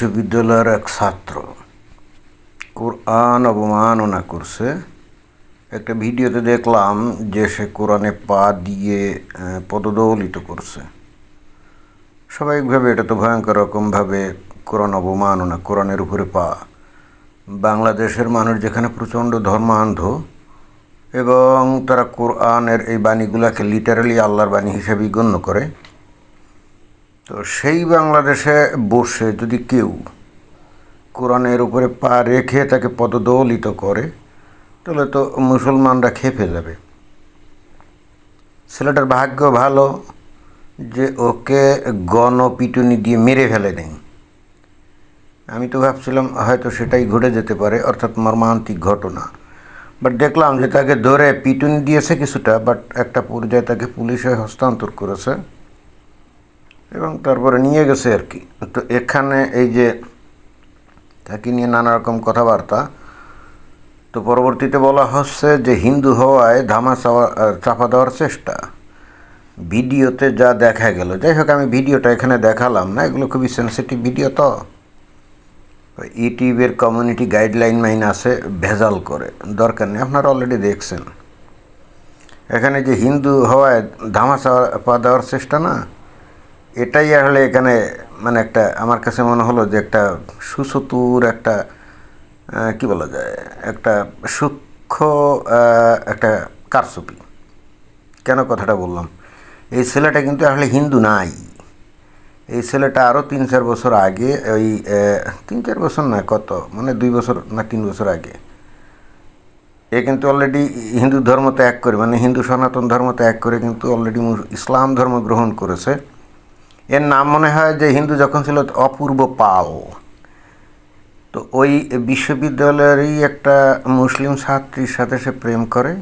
বিশ্ববিদ্যালয়ের এক ছাত্র কোরআন অবমাননা করছে। একটা ভিডিওতে দেখলাম যে সে কোরআনে পা দিয়ে পদদলিত করছে। স্বাভাবিকভাবে এটা তো ভয়ঙ্কর রকমভাবে কোরআন অবমাননা, কোরআনের উপরে পা। বাংলাদেশের মানুষ যেখানে প্রচণ্ড ধর্মান্ধ এবং তারা কোরআনের এই বাণীগুলোকে লিটারালি আল্লাহর বাণী হিসেবেই গণ্য করে তো সেই বাংলাদেশে বসে যদি কেউ কোরআনের উপরে পা রেখে তাকে পদদলিত করে, তাহলে তো মুসলমানরা খেপে যাবে। ছেলেটার ভাগ্য ভালো যে ওকে গণপিটুনি দিয়ে মেরে ফেলে নেই। আমি তো ভাবছিলাম হয়তো সেটাই ঘটে যেতে পারে, অর্থাৎ মর্মান্তিক ঘটনা। বাট দেখলাম যে তাকে ধরে পিটুনি দিয়েছে কিছুটা, বাট একটা পর্যায়ে তাকে পুলিশে হস্তান্তর করেছে। এবং তারপরে নিয়ে গেছে আর কি। তো এখানে এই যে তাকে নিয়ে নানা রকম কথাবার্তা, তো পরবর্তীতে বলা হচ্ছে যে হিন্দু হওয়ায় ধামা চাপা দেওয়ার চেষ্টা। ভিডিওতে যা দেখা গেল, যাই হোক আমি ভিডিওটা এখানে দেখালাম না, এগুলো খুবই সেন্সিটিভ ভিডিও তো। ইউটিউবের কমিউনিটি গাইডলাইন মাইন আছে, ভেজাল করে, দরকার নেই, আপনারা অলরেডি দেখছেন। এখানে যে হিন্দু হওয়ায় ধামা চাপা দেওয়ার চেষ্টা না এটাই আসলে এখানে মানে একটা আমার কাছে মনে হলো যে একটা সুসতুর একটা কি বলা যায়, একটা সূক্ষ্ম একটা কারসুপি কেন কথাটা বললাম? এই ছেলেটা কিন্তু আসলে হিন্দু নাই। এই ছেলেটা আরও তিন চার বছর আগে, ওই তিন চার বছর না কত? মানে দুই বছর না তিন বছর আগে। এ কিন্তু অলরেডি হিন্দু ধর্ম ত্যাগ করে মানে হিন্দু সনাতন ধর্ম ত্যাগ করে কিন্তু অলরেডি ইসলাম ধর্ম গ্রহণ করেছে। এর নাম মনে হয় যে হিন্দু যখন ছিল অপূর্ব পাল। তো ওই বিশ্ববিদ্যালয়েরই একটা মুসলিম ছাত্রীর সাথে সে প্রেম করে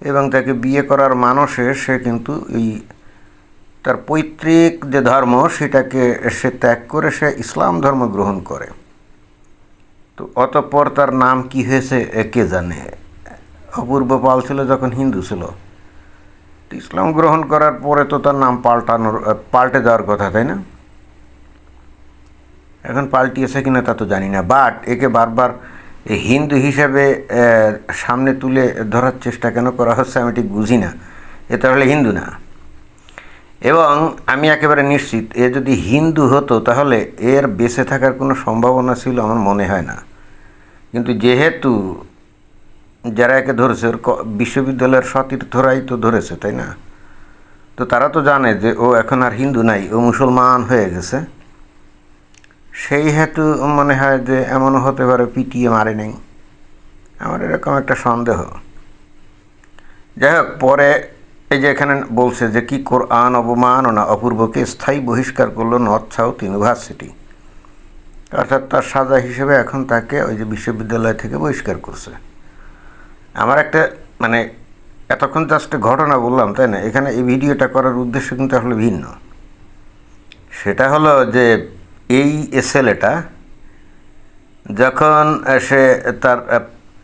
এবং তাকে বিয়ে করার মানসে সে কিন্তু এই তার পৈতৃক যে ধর্ম সেটাকে সে ত্যাগ করে সে ইসলাম ধর্ম গ্রহণ করে। তো অতঃপর তার নাম কি হয়েছে কে জানে? অপূর্ব পাল ছিল যখন হিন্দু ছিল। ইসলাম গ্রহণ করার পরে তো তার নাম পাল্টানোর পাল্টে দেওয়ার কথা, তাই না? এখন পাল্টিয়েছে কিনা তা তো জানি না বাট একে বারবার হিন্দু হিসাবে সামনে তুলে ধরার চেষ্টা কেন করা হচ্ছে আমি ঠিক বুঝি না। এ তাহলে হিন্দু না। এবং আমি একেবারে নিশ্চিত, এ যদি হিন্দু হতো তাহলে এর বেঁচে থাকার কোনো সম্ভাবনা ছিল আমার মনে হয় না। কিন্তু যেহেতু যারা একে ধরেছে বিশ্ববিদ্যালয়ের সতীর্থরাই তো ধরেছে, তাই না? তো তারা তো জানে যে ও এখন আর হিন্দু নাই, ও মুসলমান হয়ে গেছে। সেই হেতু মনে হয় যে এমনও হতে পারে পিটিয়ে মারে নেই। আমার এরকম একটা সন্দেহ। যাই হোক, পরে এই যে এখানে বলছে যে কি কোরআন অবমাননা, অপূর্বকে স্থায়ী বহিষ্কার করল নর্থ সাউথ ইউনিভার্সিটি। অর্থাৎ তার সাজা হিসেবে এখন তাকে ওই যে বিশ্ববিদ্যালয় থেকে বহিষ্কার করছে। আমার একটা মানে এতক্ষণ জাস্ট ঘটনা বললাম, তাই না? এখানে এই ভিডিওটা করার উদ্দেশ্য কিন্তু আসলে ভিন্ন। সেটা হলো যে, এই ছেলেটা যখন সে তার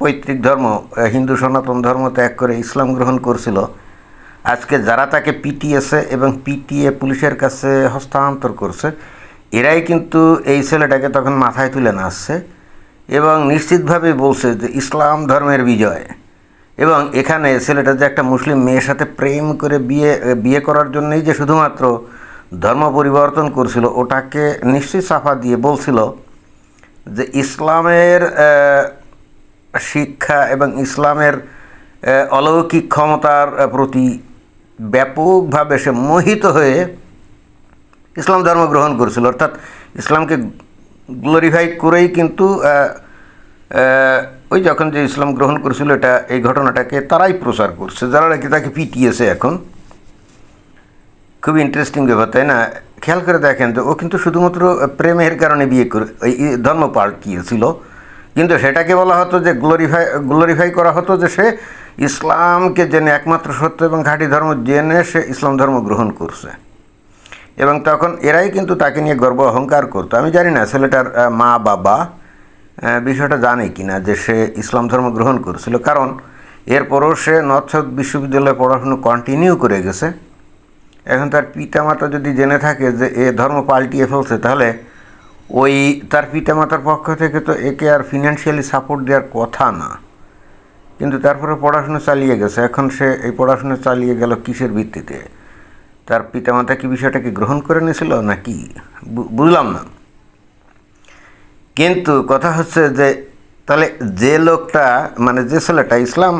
পৈতৃক ধর্ম হিন্দু সনাতন ধর্ম ত্যাগ করে ইসলাম গ্রহণ করছিল, আজকে যারা তাকে পিটিয়েছে এবং পিটিয়ে পুলিশের কাছে হস্তান্তর করছে, এরাই কিন্তু এই ছেলেটাকে তখন মাথায় তুলে নাচছে। এবং নিশ্চিতভাবে বলছে যে ইসলাম ধর্মের বিজয়। এবং এখানে ছেলেটা যে একটা মুসলিম মেয়ের সাথে প্রেম করে বিয়ে বিয়ে করার জন্যই যে শুধুমাত্র ধর্ম পরিবর্তন করছিল, ওটাকে নিশ্চিত সাফা দিয়ে বলছিল যে ইসলামের শিক্ষা এবং ইসলামের অলৌকিক ক্ষমতার প্রতি ব্যাপকভাবে সে মোহিত হয়ে ইসলাম ধর্ম গ্রহণ করেছিল। অর্থাৎ ইসলামকে গ্লোরিফাই করেই কিন্তু ওই যখন যে ইসলাম গ্রহণ করেছিল এটা, এই ঘটনাটাকে তারাই প্রচার করছে, যারা নাকি তাকে পিটিয়েছে এখন। খুবই ইন্টারেস্টিং ব্যাপার, তাই না? খেয়াল করে দেখেন যে ও কিন্তু শুধুমাত্র প্রেমের কারণে বিয়ে করে ধর্ম পাল্টিয়েছিল। কিন্তু সেটাকে বলা হতো যে গ্লোরিফাই গ্লোরিফাই করা হতো যে সে ইসলামকে জেনে একমাত্র সত্য এবং ঘাঁটি ধর্ম জেনে সে ইসলাম ধর্ম গ্রহণ করছে। এবং তখন এরাই কিন্তু তাকে নিয়ে গর্ব অহংকার করতো। আমি জানি না, ছেলেটার মা, বাবা বিষয়টা জানে কি না যে সে ইসলাম ধর্ম গ্রহণ করেছিল। কারণ এরপরও সে নর্থ সাউথ বিশ্ববিদ্যালয়ে পড়াশুনো কন্টিনিউ করে গেছে। এখন তার পিতামাতা যদি জেনে থাকে যে এ ধর্ম পাল্টিয়ে ফেলছে, তাহলে ওই তার পিতামাতার পক্ষ থেকে তো একে আর ফিনান্সিয়ালি সাপোর্ট দেওয়ার কথা না। কিন্তু তারপরে পড়াশোনা চালিয়ে গেছে। এখন সে এই পড়াশোনা চালিয়ে গেল কিসের ভিত্তিতে? তার পিতামাতা কি বিষয়টাকে গ্রহণ করে নিয়েছিল নাকি? বুঝলাম না। কিন্তু কথা হচ্ছে যে, তাহলে যে লোকটা মানে যে ছেলেটা ইসলাম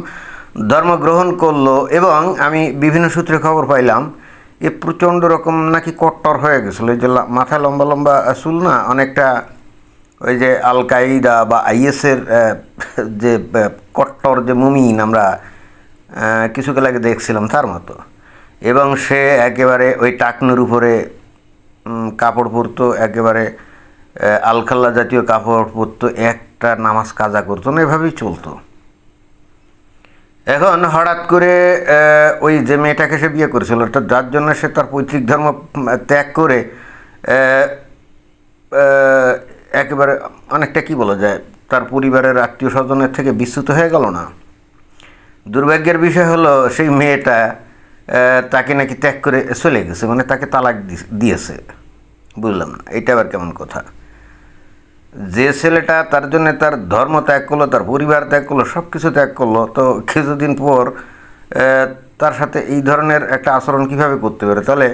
ধর্ম গ্রহণ করল এবং আমি বিভিন্ন সূত্রে খবর পাইলাম, এ প্রচণ্ড রকম নাকি কট্টর হয়ে গেছিল। যে মাথা লম্বা লম্বা চুল না, অনেকটা ওই যে আল কায়দা বা আইএসের যে কট্টর যে মুমিন আমরা কিছুকাল আগে দেখছিলাম তার মতো। এবং সে একেবারে ওই টাকনুর উপরে কাপড় পরতো, একেবারে আলখাল্লা জাতীয় কাপড় পরতো, একটা নামাজ কাজা করতো না, এভাবেই চলতো। এখন হঠাৎ করে ওই যে মেয়েটাকে সে বিয়ে করেছিল যার জন্য সে তার পৈতৃক ধর্ম ত্যাগ করে একেবারে অনেকটা কি বলা যায়, তার পরিবারের আত্মীয় স্বজনের থেকে বিচ্যুত হয়ে গেল না। দুর্ভাগ্যের বিষয় হলো, সেই মেয়েটা তাকে নাকি ত্যাগ করে চলে গেছে মানে তাকে তালাক দিয়েছে। বুঝলাম না এটা আবার কেমন কথা? যে ছেলেটা তার জন্য তার ধর্ম ত্যাগ করল, তার পরিবার ত্যাগ করল সব কিছু ত্যাগ করল, তো কিছুদিন পর তার সাথে এই ধরনের একটা আচরণ কীভাবে করতে পারে? তাহলে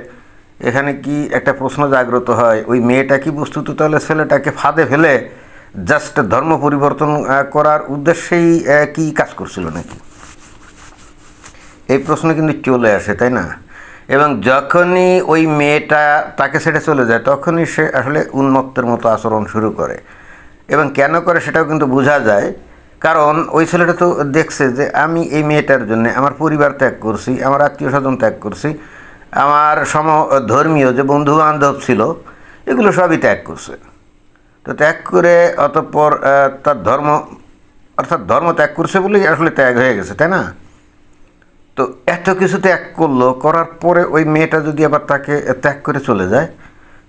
এখানে কি একটা প্রশ্ন জাগ্রত হয়, ওই মেয়েটা কি বস্তুত তাহলে ছেলেটাকে ফাঁদে ফেলে জাস্ট ধর্ম পরিবর্তন করার উদ্দেশ্যেই কি কাজ করছিল নাকি? এই প্রশ্ন কিন্তু চলে আসে, তাই না? এবং যখনই ওই মেয়েটা তাকে ছেড়ে চলে যায়, তখনই সে আসলে উন্মত্তের মতো আচরণ শুরু করে। এবং কেন করে সেটাও কিন্তু বোঝা যায়। কারণ ওই ছেলেটা তো দেখছে যে, আমি এই মেয়েটার জন্য আমার পরিবার ত্যাগ করছি, আমার আত্মীয় স্বজন ত্যাগ করছি, আমার সম ধর্মীয় যে বন্ধু বান্ধব ছিল, এগুলো সবই ত্যাগ করছে। তো ত্যাগ করে অতঃপর তার ধর্ম, অর্থাৎ ধর্ম ত্যাগ করছে বলেই আসলে ত্যাগ হয়ে গেছে, তাই না? তো এত কিছু ত্যাগ করল করার পরে ওই মেয়েটা যদি আবার তাকে ত্যাগ করে চলে যায়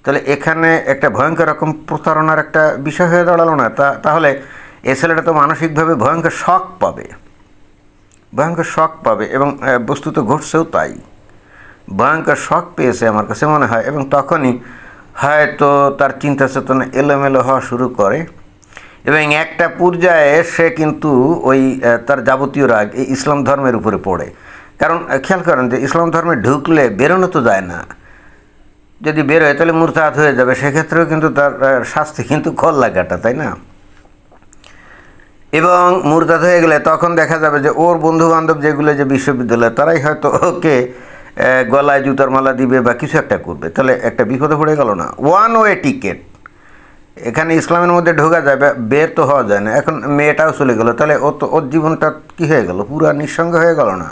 তাহলে এখানে একটা ভয়ঙ্কর রকম প্রতারণার একটা বিষয় হয়ে দাঁড়াল না। তা তাহলে এ ছেলেটা তো মানসিকভাবে ভয়ঙ্কর শখ পাবে। ভয়ঙ্কর শখ পাবে এবং আহ, বস্তুত ঘটছেও তাই। ভয়ঙ্কর শখ পেয়েছে আমার কাছে মনে হয় এবং তখনই হয়তো তার চিন্তা চেতনা এলোমেলো হওয়া শুরু করে এবং একটা পর্যায়ে সে কিন্তু ওই তার যাবতীয় রাগ এই ইসলাম ধর্মের উপরে পড়ে। কারণ খেয়াল করেন যে ইসলাম ধর্মে ঢুকলে বেরোনো তো যায় না। যদি বেরোয়, তাহলে মুরতাহাত হয়ে যাবে। সেক্ষেত্রেও কিন্তু তার শাস্তি কিন্তু খল লাগাটা, তাই না? এবং মুরতাদ হয়ে গেলে তখন দেখা যাবে যে ওর বন্ধু বান্ধব যেগুলো যে বিশ্ববিদ্যালয়, তারাই হয়তো ওকে গলায় জুতার মালা দিবে বা কিছু একটা করবে। তাহলে একটা বিপদে পড়ে গেল না। ওয়ান ওয়ে টিকেট এখানে ইসলামের মধ্যে ঢোকা যায় বের তো হওয়া যায় না। এখন মেয়েটাও চলে গেলো। তাহলে ও তো, ওর জীবনটা কী হয়ে গেল? পুরা নিঃসঙ্গ হয়ে গেল না?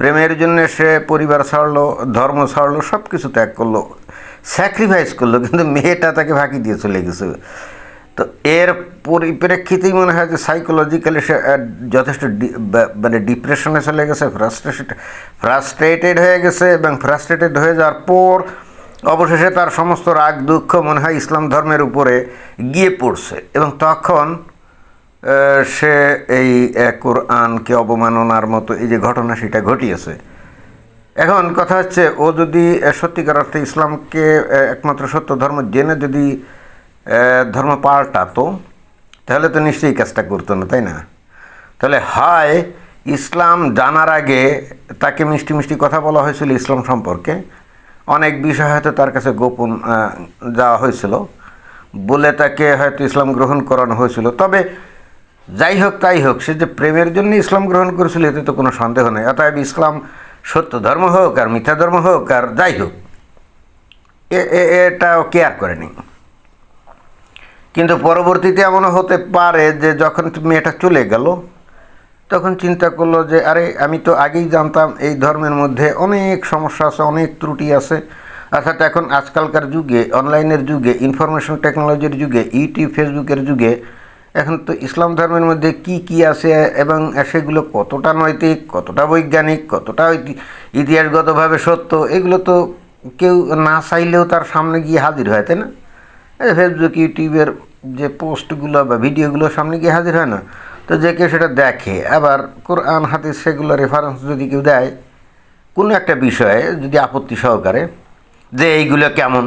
প্রেমের জন্য সে পরিবার ছাড়লো, ধর্ম ছাড়লো সব কিছু ত্যাগ করল স্যাক্রিফাইস করল, কিন্তু মেয়েটা তাকে ফাঁকি দিয়ে চলে গেছে। তো এর পরিপ্রেক্ষিতেই মনে হয় যে সাইকোলজিক্যালি সে যথেষ্ট মানে ডিপ্রেশনে চলে গেছে ফ্রাস্ট্রেশন ফ্রাস্ট্রেটেড হয়ে গেছে এবং ফ্রাস্ট্রেটেড হয়ে যাওয়ার পর অবশেষে তার সমস্ত রাগ, দুঃখ মনে হয় ইসলাম ধর্মের উপরে গিয়ে পড়ছে এবং তখন সে এই কোরআনকে অবমাননার মতো এই যে ঘটনা সেটা ঘটিয়েছে। এখন কথা হচ্ছে, ও যদি সত্যিকার অর্থে ইসলামকে একমাত্র সত্য ধর্ম জেনে যদি ধর্ম পাল্টাতো, তাহলে তো নিশ্চয়ই কাজটা করতো না, তাই না? তাহলে হয়, ইসলাম জানার আগে তাকে মিষ্টি মিষ্টি কথা বলা হয়েছিল ইসলাম সম্পর্কে। অনেক বিষয় হয়তো তার কাছে গোপন যাওয়া হয়েছিল। বলে তাকে হয়তো ইসলাম গ্রহণ করানো হয়েছিল। তবে যাই হোক, তাই হোক, সে যে প্রেমের জন্য ইসলাম গ্রহণ করেছিল, এতে তো কোনো সন্দেহ নেই। অতএব ইসলাম সত্য ধর্ম হোক আর মিথ্যা ধর্ম হোক আর যাই হোক এটাও কেয়ার করেনি কিন্তু পরবর্তীতে এমনও হতে পারে যে যখন মেয়েটা চলে গেল, তখন চিন্তা করল যে, আরে, আমি তো আগেই জানতাম এই ধর্মের মধ্যে অনেক সমস্যা আছে, অনেক ত্রুটি আছে। অর্থাৎ এখন আজকালকার যুগে, অনলাইনের যুগে, ইনফরমেশন টেকনোলজির যুগে, ইউটিউব, ফেসবুকের যুগে এখন তো ইসলাম ধর্মের মধ্যে কি কি আছে এবং সেগুলো কতটা নৈতিক, কতটা বৈজ্ঞানিক, কতটা ইতিহাসগতভাবে সত্য, এগুলো তো কেউ না চাইলেও তার সামনে গিয়ে হাজির হয়, তাই না? ফেসবুক ইউটিউবের যে পোস্টগুলো বা ভিডিওগুলো সামনে গিয়ে হাজির হয় না, তো যে কেউ সেটা দেখে, আবার কোরআন, হাদিস সেগুলো রেফারেন্স যদি কেউ দেয়, কোনো একটা বিষয়ে যদি আপত্তি সহকারে যে এইগুলো কেমন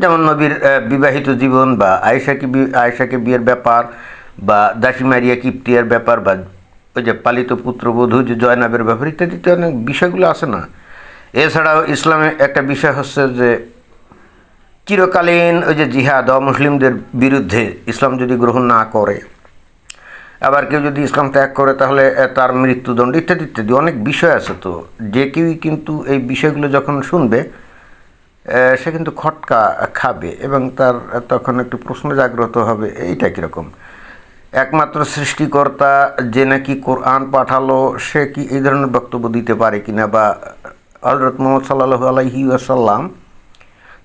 যেমন নবীর বিবাহিত জীবন বা আয়েশাকে আয়েশাকে বিয়ের ব্যাপার বা দাসী মারিয়া কিপ্তিয়ার ব্যাপার বা ওই যে পালিত পুত্রবধূ যে জয়নাবের ব্যাপার ইত্যাদি অনেক বিষয়গুলো আছে না। এছাড়াও ইসলামে একটা বিষয় হচ্ছে যে চিরকালীন ওই যে জিহাদ, অমুসলিমদের বিরুদ্ধে ইসলাম যদি গ্রহণ না করে, আবার কেউ যদি ইসলাম ত্যাগ করে তাহলে তার মৃত্যুদণ্ড ইত্যাদি ইত্যাদি অনেক বিষয় আছে তো। যে কেউই কিন্তু এই বিষয়গুলো যখন শুনবে সে কিন্তু খটকা খাবে এবং তার তখন একটু প্রশ্ন জাগ্রত হবে, এইটা কীরকম? একমাত্র সৃষ্টিকর্তা যে নাকি কোরআন পাঠালো, সে কি এই ধরনের বক্তব্য দিতে পারে কিনা? বা হজরত মোহাম্মদ সাল্লাহ আলাইহি আসাল্লাম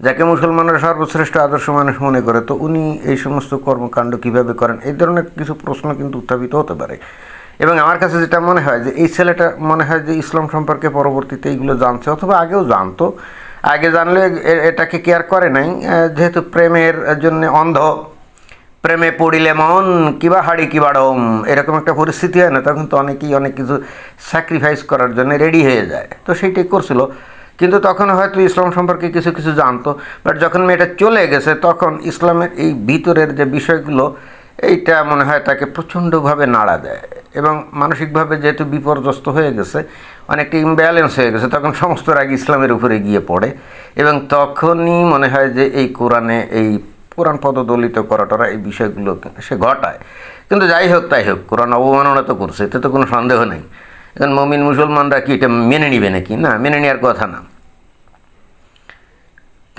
যাকে মুসলমানরা সর্বশ্রেষ্ঠ আদর্শ মানুষ মনে করে, তো উনি এই সমস্ত কর্মকাণ্ড কীভাবে করেন? এই ধরনের কিছু প্রশ্ন কিন্তু উত্থাপিত হতে পারে। এবং আমার কাছে যেটা মনে হয় যে, এই ছেলেটা মনে হয় যে ইসলাম সম্পর্কে পরবর্তীতে এইগুলো জানছে, অথবা আগেও জানতো। আগে জানলে এটাকে কেয়ার করে নাই। যেহেতু প্রেমের জন্য অন্ধ, প্রেমে পড়িলে মন কিবা হাড়ি কিবা ডম এরকম একটা পরিস্থিতি হয় না, তখন তো অনেকেই অনেক কিছু স্যাক্রিফাইস করার জন্য রেডি হয়ে যায়। তো সেইটাই করছিল। কিন্তু তখন হয়তো ইসলাম সম্পর্কে কিছু কিছু জানতো বাট যখন মেয়েটা চলে গেছে, তখন ইসলামের এই ভিতরের যে বিষয়গুলো এইটা মনে হয় তাকে প্রচণ্ডভাবে নাড়া দেয় এবং মানসিকভাবে যেহেতু বিপর্যস্ত হয়ে গেছে, অনেকটা ইমব্যালেন্স হয়ে গেছে, তখন সমস্ত রাগ ইসলামের উপরে গিয়ে পড়ে এবং তখনই মনে হয় যে এই কোরআনে এই কোরআন পদদলিত করাটা এই বিষয়গুলো সে ঘটায়। কিন্তু যাই হোক তাই হোক, কোরআন অবমাননা তো করছে, এতে তো কোনো সন্দেহ নেই। এখন মমিন মুসলমানরা কি এটা মেনে নিবে নাকি? না, মেনে নেওয়ার কথা না।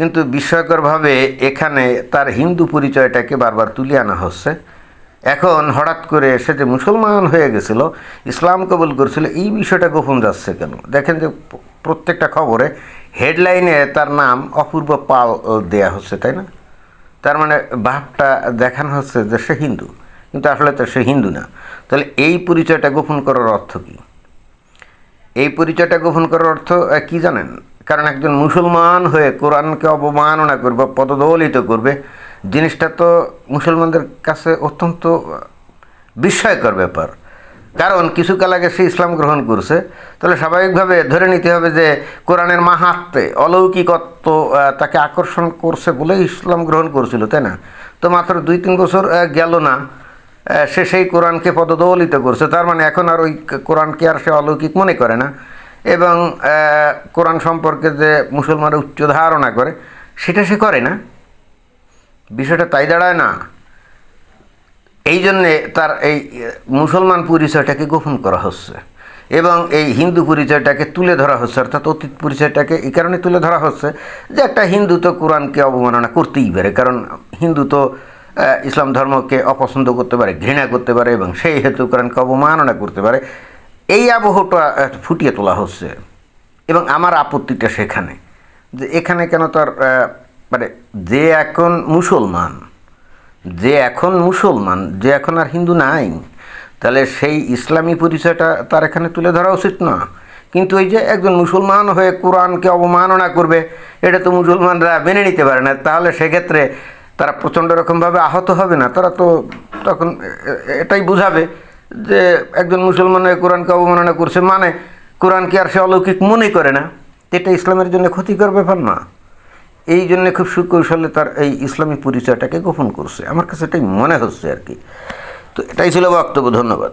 কিন্তু বিস্ময়করভাবে এখানে তার হিন্দু পরিচয়টাকে বারবার তুলে আনা হচ্ছে। এখন হঠাৎ করে সে যে মুসলমান হয়ে গেছিল, ইসলাম কবুল করছিল, এই বিষয়টা গোপন যাচ্ছে কেন? দেখেন যে প্রত্যেকটা খবরে হেডলাইনে তার নাম অপূর্ব পাল দেয়া হচ্ছে, তাই না? তার মানে ভাবটা দেখানো হচ্ছে যে সে হিন্দু, কিন্তু আসলে তো সে হিন্দু না। তাহলে এই পরিচয়টা গোপন করার অর্থ কী? এই পরিচয়টা গোপন করার অর্থ কি জানেন? কারণ একজন মুসলমান হয়ে কোরআনকে অবমাননা করবে, পদদলিত করবে, জিনিসটা তো মুসলমানদের কাছে অত্যন্ত বিস্ময়কর ব্যাপার। কারণ কিছুকাল আগে সে ইসলাম গ্রহণ করছে, তাহলে স্বাভাবিকভাবে ধরে নিতে হবে যে কোরআনের মাহাত্মে অলৌকিকত্ব তাকে আকর্ষণ করছে বলে ইসলাম গ্রহণ করছিল, তাই না? তো মাত্র দুই তিন বছর গেল না সে সেই কোরআনকে পদদলিত করছে, তার মানে এখন আর ওই কোরআনকে আর সে অলৌকিক মনে করে না। এবং কোরআন সম্পর্কে যে মুসলমানের উচ্চ ধারণা করে, সেটা সে করে না। বিষয়টা তাই দাঁড়ায় না। এই জন্যে তার এই মুসলমান পরিচয়টাকে গোপন করা হচ্ছে। এবং এই হিন্দু পরিচয়টাকে তুলে ধরা হচ্ছে, অর্থাৎ অতীত পরিচয়টাকে এই কারণে তুলে ধরা হচ্ছে যে একটা হিন্দু তো কোরআনকে অবমাননা করতেই পারে। কারণ হিন্দু তো ইসলাম ধর্মকে অপছন্দ করতে পারে, ঘৃণা করতে পারে এবং সেই হেতু কোরআনকে অবমাননা করতে পারে। এই আবহটা ফুটিয়ে তোলা হচ্ছে এবং আমার আপত্তিটা সেখানে যে এখানে কেন তার মানে যে এখন মুসলমান, যে এখন মুসলমান, যে এখন আর হিন্দু নাই, তাহলে সেই ইসলামী পরিচয়টা তার এখানে তুলে ধরা উচিত না। কিন্তু ওই যে একজন মুসলমান হয়ে কোরআনকে অবমাননা করবে, এটা তো মুসলমানরা মেনে নিতে পারে না। তাহলে সেক্ষেত্রে তারা প্রচণ্ড রকমভাবে আহত হবে না। তারা তো তখন এটাই বুঝাবে। যে একজন মুসলমান হয়ে কোরআনকে অবমাননা করছে মানে কোরআনকে আর সে অলৌকিক মনে করে না। এটা ইসলামের জন্য ক্ষতিকর ব্যাপার না। এই জন্য খুব সুকৌশলে তার এই ইসলামী পরিচয়টাকে গোপন করছে। আমার কাছে এটাই মনে হচ্ছে আর কি। তো এটাই ছিল বক্তব্য। ধন্যবাদ।